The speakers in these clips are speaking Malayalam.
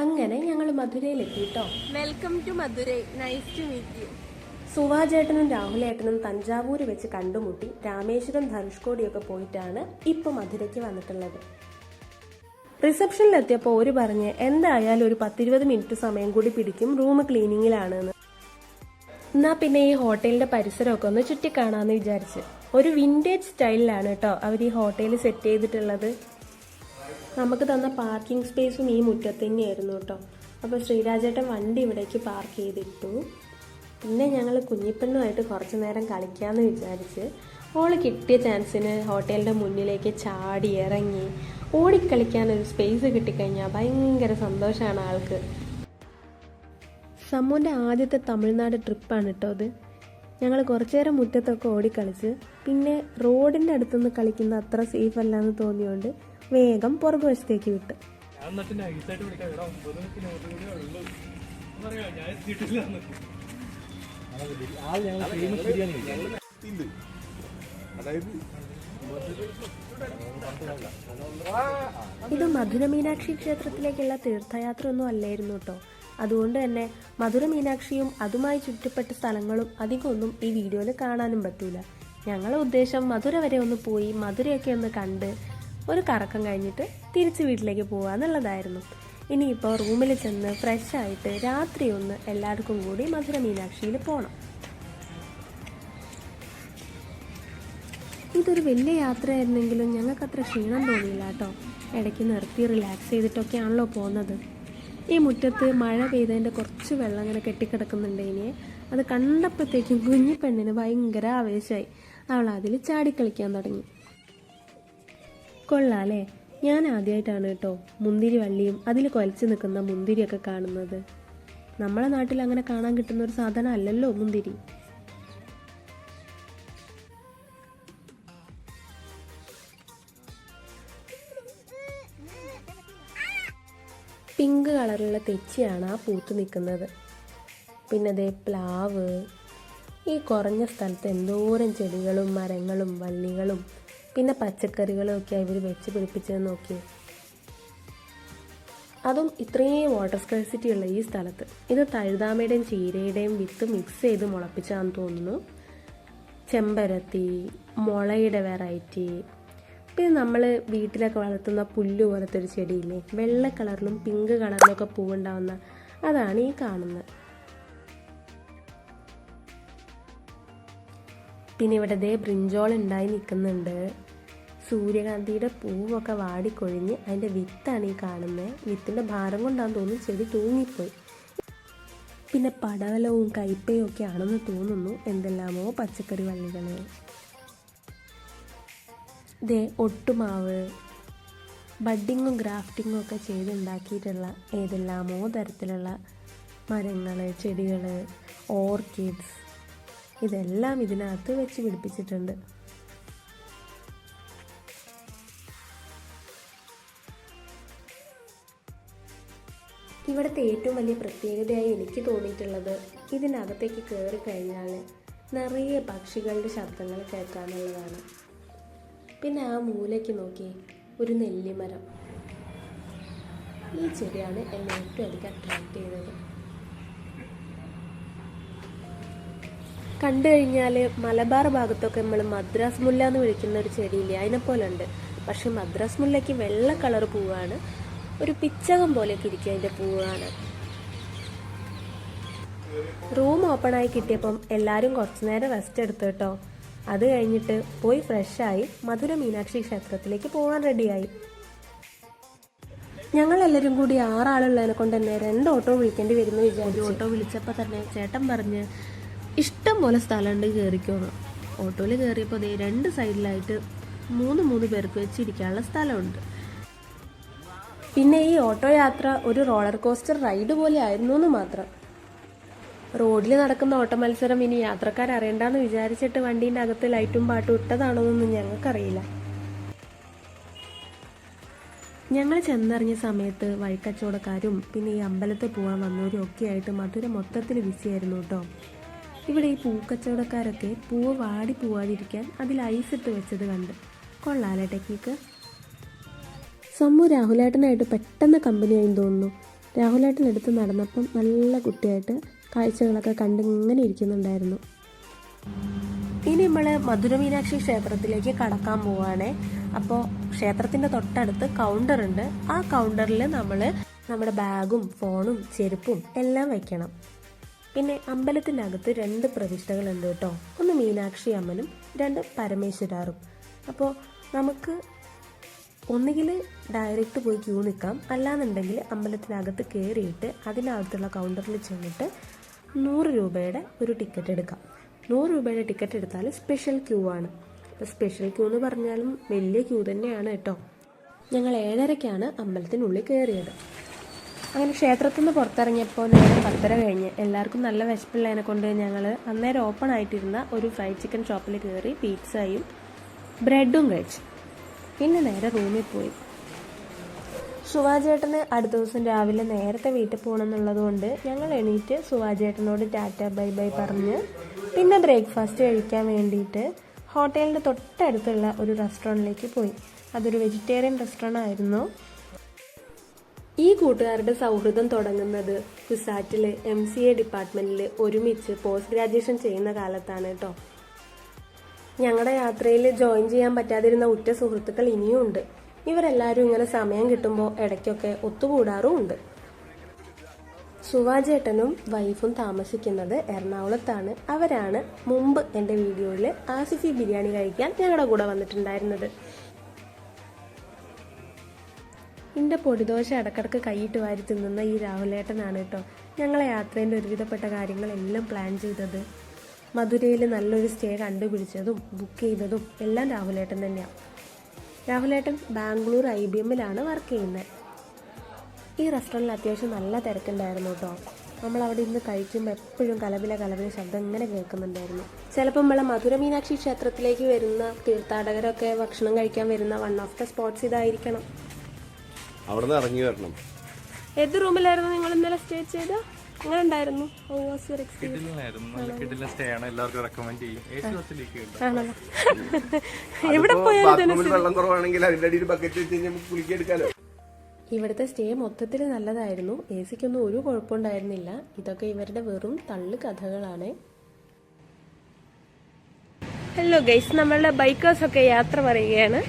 അങ്ങനെ ഞങ്ങൾ മധുരയിലെത്തി കേട്ടോ welcome to Madurai nice to meet you സുവാചേട്ടനും രാഹുലേട്ടനും തഞ്ചാവൂർ വെച്ച് കണ്ടുമുട്ടി രാമേശ്വരം ധനുഷ്കോടിയൊക്കെ പോയിട്ടാണ് ഇപ്പൊ മധുരയ്ക്ക് വന്നിട്ടുള്ളത്. റിസപ്ഷനിലെത്തിയപ്പോൾ ഒരു പറഞ്ഞ് എന്തായാലും ഒരു പത്തിരുപത് മിനിറ്റ് സമയം കൂടി പിടിക്കും റൂം ക്ലീനിങ്ങിലാണ് എന്ന് എന്നാ പിന്നെ ഈ ഹോട്ടലിന്റെ പരിസരമൊക്കെ ഒന്ന് ചുറ്റിക്കാണാന്ന് വിചാരിച്ച്. ഒരു വിന്റേജ് സ്റ്റൈലിലാണ് കേട്ടോ അവർ ഈ ഹോട്ടലിൽ സെറ്റ് ചെയ്തിട്ടുള്ളത്. നമുക്ക് തന്ന പാർക്കിംഗ് സ്പേസും ഈ മുറ്റത്ത് തന്നെയായിരുന്നു കേട്ടോ. അപ്പോൾ ശ്രീരാജേട്ടൻ വണ്ടി ഇവിടേക്ക് പാർക്ക് ചെയ്തിട്ടു. പിന്നെ ഞങ്ങൾ കുഞ്ഞിപ്പെണ്ണുമായിട്ട് കുറച്ച് നേരം കളിക്കാമെന്ന് വിചാരിച്ച് ഓൾ കിട്ടിയ ചാൻസിന് ഹോട്ടലിന്റെ മുന്നിലേക്ക് ചാടി ഇറങ്ങി. ഓടിക്കളിക്കാൻ ഒരു സ്പേസ് കിട്ടിക്കഴിഞ്ഞാൽ ഭയങ്കര സന്തോഷമാണ് ആൾക്ക്. സമ്മുന്റെ ആദ്യത്തെ തമിഴ്നാട് ട്രിപ്പാണ് കേട്ടോ അത്. ഞങ്ങൾ കുറച്ചു നേരം മുറ്റത്തൊക്കെ ഓടിക്കളിച്ച് പിന്നെ റോഡിന്റെ അടുത്തുനിന്ന് കളിക്കുന്ന അത്ര സേഫ് അല്ലാന്ന് തോന്നിയോണ്ട് വേഗം പുറകുവശത്തേക്ക് വിട്ട്. ഇത് മധുര മീനാക്ഷി ക്ഷേത്രത്തിലേക്കുള്ള തീർത്ഥയാത്ര ഒന്നും അല്ലായിരുന്നു കേട്ടോ. അതുകൊണ്ട് തന്നെ മധുര മീനാക്ഷിയും അതുമായി ചുറ്റപ്പെട്ട സ്ഥലങ്ങളും അധികമൊന്നും ഈ വീഡിയോയിൽ കാണാനും പറ്റൂല. ഞങ്ങളുടെ ഉദ്ദേശം മധുര വരെ ഒന്ന് പോയി മധുരയൊക്കെ ഒന്ന് കണ്ട് ഒരു കറക്കം കഴിഞ്ഞിട്ട് തിരിച്ച് വീട്ടിലേക്ക് പോകാന്നുള്ളതായിരുന്നു ഇനിയിപ്പോൾ റൂമിൽ ചെന്ന് ഫ്രഷായിട്ട് രാത്രി ഒന്ന് എല്ലാവർക്കും കൂടി മധുര മീനാക്ഷിയിൽ പോകണം ഇതൊരു വലിയ യാത്രയായിരുന്നെങ്കിലും ഞങ്ങൾക്ക് അത്ര ക്ഷീണം തോന്നിയില്ല കേട്ടോ. ഇടയ്ക്ക് നിർത്തി റിലാക്സ് ചെയ്തിട്ടൊക്കെയാണല്ലോ പോകുന്നത്. ഈ മുറ്റത്ത് മഴ പെയ്തതിന്റെ കുറച്ച് വെള്ളം ഇങ്ങനെ കെട്ടിക്കിടക്കുന്നുണ്ട് ഇനി അത് കണ്ടപ്പോഴത്തേക്കും കുഞ്ഞി പെണ്ണിന് ഭയങ്കര ആവേശമായി. അവൾ അതിൽ ചാടിക്കളിക്കാൻ തുടങ്ങി. കൊള്ളാലേ ഞാൻ ആദ്യമായിട്ടാണ് കേട്ടോ മുന്തിരി വള്ളിയും അതിൽ കൊലച്ച് നിൽക്കുന്ന മുന്തിരിയൊക്കെ കാണുന്നത്. നമ്മളെ നാട്ടിൽ അങ്ങനെ കാണാൻ കിട്ടുന്ന ഒരു സാധനം അല്ലല്ലോ മുന്തിരി. പിങ്ക് കളറുള്ള തെച്ചിയാണ് ആ പൂത്ത് നിൽക്കുന്നത് പിന്നെ ദേ പ്ലാവ്. ഈ കുറഞ്ഞ സ്ഥലത്ത് എന്തോരം ചെടികളും മരങ്ങളും വള്ളികളും പിന്നെ പച്ചക്കറികളൊക്കെ ഇവർ വെച്ച് പിടിപ്പിച്ചത് നോക്കി. അതും ഇത്രയും വാട്ടർ സ്കേഴ്സിറ്റി ഉള്ള ഈ സ്ഥലത്ത്. ഇത് തഴുതാമയുടെയും ചീരയുടെയും വിത്ത് മിക്സ് ചെയ്ത് മുളപ്പിച്ചാന്ന് തോന്നുന്നു. ചെമ്പരത്തി മുളയുടെ വെറൈറ്റി പിന്നെ നമ്മൾ വീട്ടിലൊക്കെ വളർത്തുന്ന പുല്ല് പോലത്തെ ഒരു ചെടിയില്ലേ? വെള്ള കളറിലും പിങ്ക് കളറിലും ഒക്കെ പൂവുണ്ടാവുന്ന അതാണ് ഈ കാണുന്നത്. പിന്നെ ഇവിടെ ദേ ബ്രിഞ്ചോൾ ഉണ്ടായി നിൽക്കുന്നുണ്ട്. സൂര്യകാന്തിയുടെ പൂവൊക്കെ വാടിക്കൊഴിഞ്ഞ് അതിന്റെ വിത്താണ് ഈ കാണുന്നത് വിത്തിന്റെ ഭാരം കൊണ്ടാന്ന് തോന്നുന്നു ചെടി തൂങ്ങിപ്പോയി. പിന്നെ പടവലവും കയ്പയും ഒക്കെ ആണെന്ന് തോന്നുന്നു. എന്തെല്ലാമോ പച്ചക്കറി വള്ളികൾ ദേ ഒട്ടുമാവ്. ബഡിങ്ങും ഗ്രാഫ്റ്റിങ്ങും ഒക്കെ ചെയ്തുണ്ടാക്കിയിട്ടുള്ള ഏതെല്ലാമോ തരത്തിലുള്ള മരങ്ങൾ ചെടികൾ ഓർക്കിഡ്സ് ഇതെല്ലാം ഇതിനകത്ത് വെച്ച് പിടിപ്പിച്ചിട്ടുണ്ട്. ഇവിടുത്തെ ഏറ്റവും വലിയ പ്രത്യേകതയായി എനിക്ക് തോന്നിയിട്ടുള്ളത് ഇതിനകത്തേക്ക് കയറി കഴിഞ്ഞാൽ നിറയെ പക്ഷികളുടെ ശബ്ദങ്ങൾ കേൾക്കാമെന്നുള്ളതാണ് പിന്നെ ആ മൂലയ്ക്ക് നോക്കി ഒരു നെല്ലിമരം. ഈ ചെടിയാണ് എന്നെ ഏറ്റവും അധികം അട്രാക്ട് ചെയ്തത്. കണ്ടു കഴിഞ്ഞാൽ മലബാർ ഭാഗത്തൊക്കെ നമ്മൾ മദ്രാസ് മുല്ല എന്ന് വിളിക്കുന്ന ഒരു ചെടിയില്ലേ? അതിനെപ്പോലെ ഉണ്ട് പക്ഷേ മദ്രാസ് മുല്ലയ്ക്ക് വെള്ള കളർ പൂവാണ്. ഒരു പിച്ചകം പോലെയൊക്കെ ഇരിക്കും അതിന്റെ പൂവാണ്. റൂം ഓപ്പൺ ആയി കിട്ടിയപ്പം എല്ലാവരും കുറച്ചു നേരം റെസ്റ്റ് എടുത്തു കേട്ടോ. അത് കഴിഞ്ഞിട്ട് പോയി ഫ്രഷായി മധുര മീനാക്ഷി ക്ഷേത്രത്തിലേക്ക് പോകാൻ റെഡിയായി ഞങ്ങൾ ഞങ്ങളെല്ലാവരും കൂടി ആറാളുള്ളതിനെ കൊണ്ട് തന്നെ രണ്ട് ഓട്ടോ വിളിക്കേണ്ടി വരുന്നു വിചാരിച്ചു. ഓട്ടോ വിളിച്ചപ്പോൾ തന്നെ ചേട്ടൻ പറഞ്ഞ് ഇഷ്ടം പോലെ സ്ഥലമുണ്ട് കയറിക്കോണം ഓട്ടോയിൽ കയറിയപ്പോൾ ദേ രണ്ട് സൈഡിലായിട്ട് മൂന്ന് മൂന്ന് പേർക്ക് വെച്ചിരിക്കാനുള്ള സ്ഥലമുണ്ട്. പിന്നെ ഈ ഓട്ടോ യാത്ര ഒരു റോളർ കോസ്റ്റർ റൈഡ് പോലെ ആയിരുന്നു എന്ന് മാത്രം. റോഡിൽ നടക്കുന്ന ഓട്ട മത്സരം ഇനി യാത്രക്കാർ അറിയണ്ടെന്ന് വിചാരിച്ചിട്ട് വണ്ടീന്റെ അകത്ത് ലൈറ്റും പാട്ടും ഇട്ടതാണോന്നൊന്നും ഞങ്ങൾക്കറിയില്ല. ഞങ്ങൾ ചെന്നറിഞ്ഞ സമയത്ത് വഴിക്കച്ചവടക്കാരും പിന്നെ ഈ അമ്പലത്തിൽ പോകാൻ വന്നവരും ഒക്കെ ആയിട്ട് മധുര മൊത്തത്തിൽ ബിസിയായിരുന്നു കേട്ടോ. ഇവിടെ ഈ പൂക്കച്ചവടക്കാരൊക്കെ പൂവ് വാടി പോവാതിരിക്കാൻ അതിൽ ഐസിട്ട് വെച്ചത് കണ്ട്. കൊള്ളാലെ ടെക്നിക്ക്. സമ്മു രാഹുലേട്ടനായിട്ട് പെട്ടെന്ന് കമ്പനി ആയി തോന്നുന്നു. രാഹുലേട്ടൻ എടുത്ത് നടന്നപ്പം നല്ല കുട്ടിയായിട്ട് കാഴ്ചകളൊക്കെ കണ്ട് ഇങ്ങനെ ഇരിക്കുന്നുണ്ടായിരുന്നു. ഇനി നമ്മൾ മധുരമീനാക്ഷി ക്ഷേത്രത്തിലേക്ക് കടക്കാൻ പോവുകയാണേ അപ്പോൾ ക്ഷേത്രത്തിന്റെ തൊട്ടടുത്ത് കൗണ്ടർ ഉണ്ട്. ആ കൗണ്ടറിൽ നമ്മൾ നമ്മുടെ ബാഗും ഫോണും ചെരുപ്പും എല്ലാം വെക്കണം. പിന്നെ അമ്പലത്തിനകത്ത് രണ്ട് പ്രതിഷ്ഠകളുണ്ട് കേട്ടോ. ഒന്ന് മീനാക്ഷി അമ്മനും രണ്ട് പരമേശ്വരാറും. അപ്പോൾ നമുക്ക് ഒന്നുകിൽ ഡയറക്റ്റ് പോയി ക്യൂ നിൽക്കാം. അല്ലാന്നുണ്ടെങ്കിൽ അമ്പലത്തിനകത്ത് കയറിയിട്ട് അതിനകത്തുള്ള കൗണ്ടറിൽ ചെന്നിട്ട് നൂറ് രൂപയുടെ ഒരു ടിക്കറ്റ് എടുക്കാം. നൂറ് രൂപയുടെ ടിക്കറ്റ് എടുത്താൽ സ്പെഷ്യൽ ക്യൂ ആണ്. അപ്പോൾ സ്പെഷ്യൽ ക്യൂ എന്ന് പറഞ്ഞാലും വലിയ ക്യൂ തന്നെയാണ് കേട്ടോ. ഞങ്ങൾ ഏഴരയ്ക്കാണ് അമ്പലത്തിനുള്ളിൽ കയറിയത്. അങ്ങനെ ക്ഷേത്രത്തിൽ നിന്ന് പുറത്തിറങ്ങിയപ്പോൾ നേരെ പത്തര കഴിഞ്ഞ് എല്ലാവർക്കും നല്ല വിശപ്പുള്ളതിനെ കൊണ്ട് ഞങ്ങൾ അന്നേരം ഓപ്പൺ ആയിട്ടിരുന്ന ഒരു ഫ്രൈഡ് ചിക്കൻ ഷോപ്പിൽ കയറി പിസ്സയും ബ്രെഡും കഴിച്ചു. പിന്നെ നേരെ റൂമിൽ പോയി. സുവാചേട്ടന് അടുത്ത ദിവസം രാവിലെ നേരത്തെ വീട്ടിൽ പോകണം കൊണ്ട് ഞങ്ങൾ എണീറ്റ് സുവാചേട്ടനോട് ടാറ്റ ബൈ ബൈ പറഞ്ഞ് പിന്നെ ബ്രേക്ക്ഫാസ്റ്റ് കഴിക്കാൻ വേണ്ടിയിട്ട് ഹോട്ടലിന്റെ തൊട്ടടുത്തുള്ള ഒരു റെസ്റ്റോറന്റിലേക്ക് പോയി. അതൊരു വെജിറ്റേറിയൻ റെസ്റ്റോറന്റ് ആയിരുന്നു. ഈ കൂട്ടുകാരുടെ സൗഹൃദം തുടങ്ങുന്നത് കുസാറ്റിൽ എം സി എ ഡിപ്പാർട്ട്മെന്റിൽ ഒരുമിച്ച് പോസ്റ്റ് ഗ്രാജുവേഷൻ ചെയ്യുന്ന കാലത്താണ് കേട്ടോ ഞങ്ങളുടെ യാത്രയിൽ ജോയിൻ ചെയ്യാൻ പറ്റാതിരുന്ന ഉറ്റ സുഹൃത്തുക്കൾ ഇനിയും ഉണ്ട്. ഇവരെല്ലാവരും ഇങ്ങനെ സമയം കിട്ടുമ്പോൾ ഇടയ്ക്കൊക്കെ ഒത്തുകൂടാറും ഉണ്ട്. സുവാജേട്ടനും വൈഫും താമസിക്കുന്നത് എറണാകുളത്താണ്. അവരാണ് മുമ്പ് എന്റെ വീഡിയോയിൽ ആസിഫി ബിരിയാണി കഴിക്കാൻ ഞങ്ങളുടെ കൂടെ വന്നിട്ടുണ്ടായിരുന്നത്. എന്റെ പൊടിദോശ ഇടക്കിടക്ക് കൈയിട്ട് വാരി തിന്നുന്ന ഈ രാഹുലേട്ടനാണ് കേട്ടോ. ഞങ്ങളെ യാത്രേന്റെ ഒരുവിധപ്പെട്ട കാര്യങ്ങളെല്ലാം പ്ലാൻ ചെയ്തത്. മധുരയിൽ നല്ലൊരു സ്റ്റേ കണ്ടുപിടിച്ചതും ബുക്ക് ചെയ്തതും എല്ലാം രാഹുലേട്ടൻ തന്നെയാണ് രാഹുലേട്ടൻ ബാംഗ്ലൂർ ഐ ബി എമ്മിലാണ് വർക്ക് ചെയ്യുന്നത് ഈ റെസ്റ്റോറന്റിൽ അത്യാവശ്യം നല്ല തിരക്കുണ്ടായിരുന്നു കേട്ടോ. നമ്മൾ അവിടെ ഇന്ന് കഴിക്കുമ്പോൾ എപ്പോഴും കലപില കലപില ശബ്ദം ഇങ്ങനെ കേൾക്കുന്നുണ്ടായിരുന്നു. ചിലപ്പോൾ നമ്മളെ മധുര മീനാക്ഷി ക്ഷേത്രത്തിലേക്ക് വരുന്ന തീർത്ഥാടകരൊക്കെ ഭക്ഷണം കഴിക്കാൻ വരുന്ന വൺ ഓഫ് ദ സ്പോട്ട്സ് ഇതായിരിക്കണം. അവിടെ നിന്ന് ഇറങ്ങി വരണം. ഏത് റൂമിലായിരുന്നു നിങ്ങൾ ഇന്നലെ സ്റ്റേ ചെയ്ത അങ്ങനെ ഉണ്ടായിരുന്നു എവിടെ വെള്ളം കുറവാണെങ്കിൽ അതിന്റെ അടിയിൽ ബക്കറ്റ് വെച്ച് നമുക്ക് ഇവിടുത്തെ സ്റ്റേ മൊത്തത്തിൽ നല്ലതായിരുന്നു. എ സിക്കൊന്നും ഒരു കുഴപ്പമുണ്ടായിരുന്നില്ല. ഇതൊക്കെ ഇവരുടെ വെറും തള്ളു കഥകളാണ്. ഹലോ ഗൈസ് നമ്മളുടെ ബൈക്കേഴ്സ് ഒക്കെ യാത്ര പറയുകയാണ്.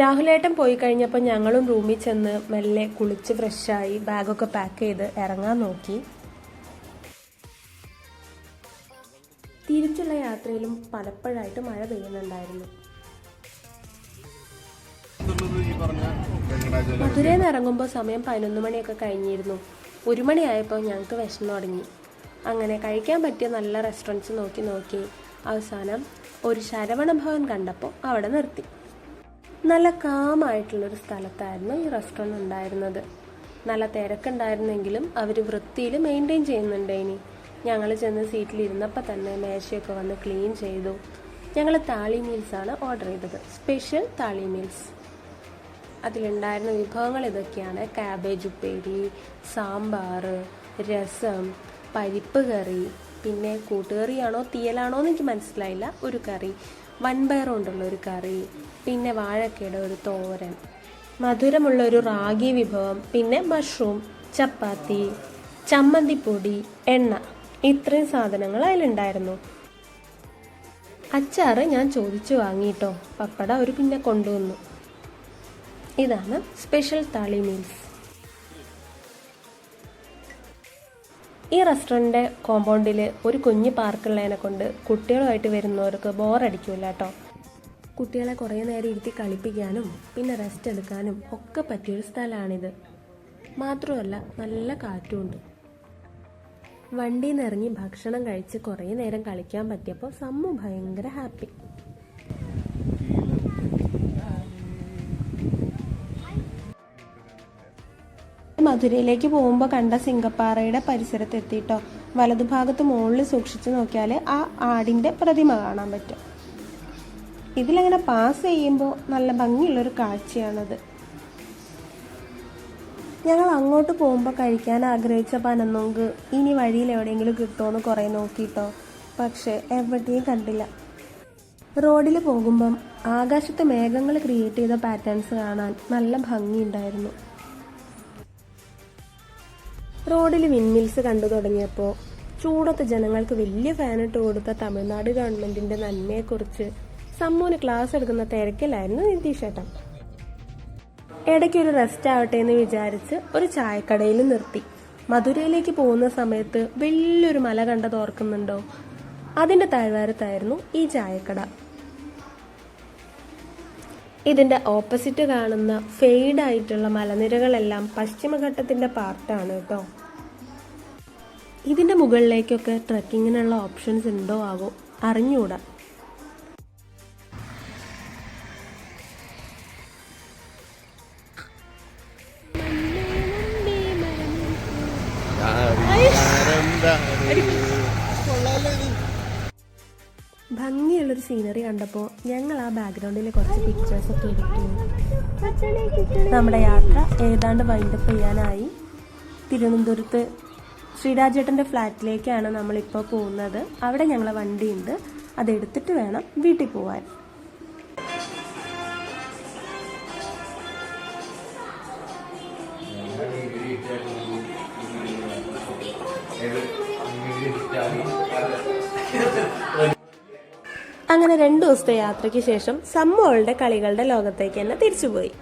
രാഹുലേട്ടൻ പോയി കഴിഞ്ഞപ്പോൾ ഞങ്ങളും റൂമിൽ ചെന്ന് മെല്ലെ കുളിച്ച് ഫ്രഷായി ബാഗൊക്കെ പാക്ക് ചെയ്ത് ഇറങ്ങാൻ നോക്കി. തിരിച്ചുള്ള യാത്രയിലും പലപ്പോഴായിട്ട് മഴ പെയ്യുന്നുണ്ടായിരുന്നു. പറഞ്ഞ മധുരയിൽ നിന്ന് ഇറങ്ങുമ്പോൾ സമയം പതിനൊന്ന് മണിയൊക്കെ കഴിഞ്ഞിരുന്നു. ഒരു മണിയായപ്പോൾ ഞങ്ങൾക്ക് വിശന്നു തുടങ്ങി. അങ്ങനെ കഴിക്കാൻ പറ്റിയ നല്ല റെസ്റ്റോറന്റ്സ് നോക്കി നോക്കി അവസാനം ഒരു ശരവണ ഭവൻ കണ്ടപ്പോൾ അവിടെ നിർത്തി. നല്ല കാമായിട്ടുള്ളൊരു സ്ഥലത്തായിരുന്നു ഈ റെസ്റ്റോറന്റ് ഉണ്ടായിരുന്നത്. നല്ല തിരക്കുണ്ടായിരുന്നെങ്കിലും അവർ വൃത്തിയിൽ മെയിന്റെയിൻ ചെയ്യുന്നുണ്ട് ഇനി. ഞങ്ങൾ ചെന്ന് സീറ്റിലിരുന്നപ്പോൾ തന്നെ മേശയൊക്കെ വന്ന് ക്ലീൻ ചെയ്തു. ഞങ്ങൾ താളി മീൽസാണ് ഓർഡർ ചെയ്തത്. സ്പെഷ്യൽ താളി മീൽസ് അതിലുണ്ടായിരുന്ന വിഭവങ്ങൾ ഇതൊക്കെയാണ്. കാബേജ് ഉപ്പേരി സാമ്പാർ രസം പരിപ്പ് കറി പിന്നെ കൂട്ടുകറിയാണോ തീയലാണോ എന്ന് എനിക്ക് മനസ്സിലായില്ല. ഒരു കറി വൻപയർ കൊണ്ടുള്ള ഒരു കറി പിന്നെ വാഴക്കയുടെ ഒരു തോരൻ മധുരമുള്ള ഒരു റാഗി വിഭവം പിന്നെ മഷ്റൂം ചപ്പാത്തി ചമ്മന്തിപ്പൊടി എണ്ണ ഇത്രയും സാധനങ്ങൾ അതിലുണ്ടായിരുന്നു. അച്ചാറ് ഞാൻ ചോദിച്ചു വാങ്ങിയിട്ടോ പപ്പട ഒരു പിന്നെ കൊണ്ടുവന്നു. ഇതാണ് സ്പെഷ്യൽ താളി മീൽസ് ഈ റെസ്റ്റോറന്റിന്റെ കോമ്പൗണ്ടിൽ ഒരു കുഞ്ഞ് പാർക്കുള്ളതിനെ കൊണ്ട് കുട്ടികളുമായിട്ട് വരുന്നവർക്ക് ബോറടിക്കില്ല കേട്ടോ കുട്ടികളെ കുറേ നേരം ഇരുത്തി കളിപ്പിക്കാനും പിന്നെ റെസ്റ്റ് എടുക്കാനും ഒക്കെ പറ്റിയൊരു സ്ഥലമാണിത് മാത്രമല്ല നല്ല കാറ്റുമുണ്ട് വണ്ടിയിൽ നിന്നിറങ്ങി ഭക്ഷണം കഴിച്ച് കുറേ നേരം കളിക്കാൻ പറ്റിയപ്പോൾ സമ്മു ഭയങ്കര ഹാപ്പി മധുരയിലേക്ക് പോകുമ്പോൾ കണ്ട സിംഗപ്പാറയുടെ പരിസരത്ത് എത്തിയിട്ടോ വലതുഭാഗത്ത് മുകളിൽ സൂക്ഷിച്ചു നോക്കിയാൽ ആ ആടിന്റെ പ്രതിമ കാണാൻ പറ്റും. ഇതിലങ്ങനെ പാസ് ചെയ്യുമ്പോൾ നല്ല ഭംഗിയുള്ളൊരു കാഴ്ചയാണത്. ഞങ്ങൾ അങ്ങോട്ട് പോകുമ്പോൾ കഴിക്കാൻ ആഗ്രഹിച്ച പനന്നൊങ്ക് ഇനി വഴിയിൽ എവിടെയെങ്കിലും കിട്ടുമെന്ന് കുറേ നോക്കിയിട്ടോ പക്ഷേ എവിടെയും കണ്ടില്ല. റോഡിൽ പോകുമ്പം ആകാശത്ത് മേഘങ്ങൾ ക്രിയേറ്റ് ചെയ്ത പാറ്റേൺസ് കാണാൻ നല്ല ഭംഗിയുണ്ടായിരുന്നു. റോഡിൽ വിൻമിൽസ് കണ്ടു തുടങ്ങിയപ്പോൾ ചൂടത്ത് ജനങ്ങൾക്ക് വലിയ ഫാനിട്ട് കൊടുത്ത തമിഴ്നാട് ഗവൺമെന്റിന്റെ നന്മയെക്കുറിച്ച് സമ്മൂന് ക്ലാസ് എടുക്കുന്ന തിരക്കിലായിരുന്നു നിതീഷേട്ടൻ. ഇടയ്ക്ക് ഒരു റെസ്റ്റ് ആവട്ടെ എന്ന് വിചാരിച്ച് ഒരു ചായക്കടയിൽ നിർത്തി. മധുരയിലേക്ക് പോകുന്ന സമയത്ത് വലിയൊരു മല കണ്ടത് ഓർക്കുന്നുണ്ടോ? അതിന്റെ താഴ്വാരത്തായിരുന്നു ഈ ചായക്കട. ഇതിന്റെ ഓപ്പോസിറ്റ് കാണുന്ന ഫെയ്ഡ് ആയിട്ടുള്ള മലനിരകളെല്ലാം പശ്ചിമഘട്ടത്തിന്റെ പാർട്ടാണ് കേട്ടോ ഇതിന്റെ മുകളിലേക്കൊക്കെ ട്രക്കിങ്ങിനുള്ള ഓപ്ഷൻസ് ഉണ്ടോ ആവോ അറിഞ്ഞുകൂടാ അറിഞ്ഞൂടാ ഭംഗിയുള്ളൊരു സീനറി കണ്ടപ്പോൾ ഞങ്ങൾ ആ ബാക്ക്ഗ്രൗണ്ടിൽ കുറച്ച് പിക്ചേഴ്സ് ഒക്കെ എടുത്തു. നമ്മുടെ യാത്ര ഏതാണ്ട് വൈൻഡപ്പ് ചെയ്യാനായി. തിരുവനന്തപുരത്ത് ശ്രീരാജേട്ടന്റെ ഫ്ലാറ്റിലേക്കാണ് നമ്മളിപ്പോൾ പോകുന്നത്. അവിടെ ഞങ്ങളെ വണ്ടിയുണ്ട്. അതെടുത്തിട്ട് വേണം വീട്ടിൽ പോവാൻ. അങ്ങനെ രണ്ടു ദിവസത്തെ യാത്രയ്ക്ക് ശേഷം സമ്മോളുടെ കളികളുടെ ലോകത്തേക്ക് തന്നെ തിരിച്ചുപോയി.